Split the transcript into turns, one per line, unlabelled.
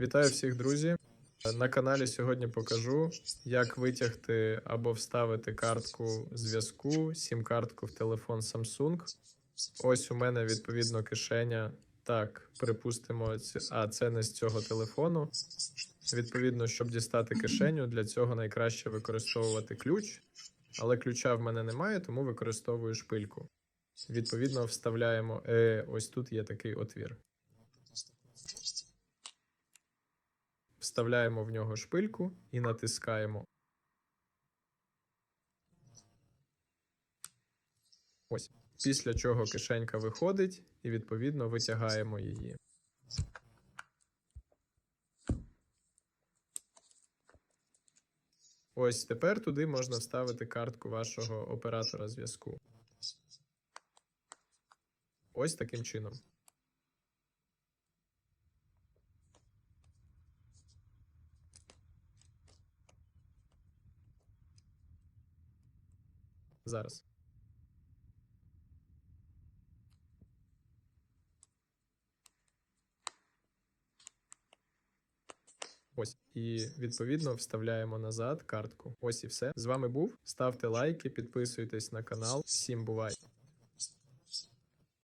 Вітаю всіх, друзі. На каналі сьогодні покажу, як витягти або вставити картку зв'язку, сім-картку в телефон Samsung. Ось у мене відповідно кишеня. Так, припустимо, а це не з цього телефону. Відповідно, щоб дістати кишеню, для цього найкраще використовувати ключ, але ключа в мене немає, тому використовую шпильку. Відповідно, вставляємо. Е, ось тут є такий отвір. Вставляємо в нього шпильку і натискаємо. Ось. Після чого кишенька виходить, і відповідно витягаємо її. Ось тепер туди можна вставити картку вашого оператора зв'язку. Ось таким чином. Зараз. Ось і відповідно вставляємо назад картку. Ось і все. З вами був. Ставте лайки, підписуйтесь на канал. Всім бувай!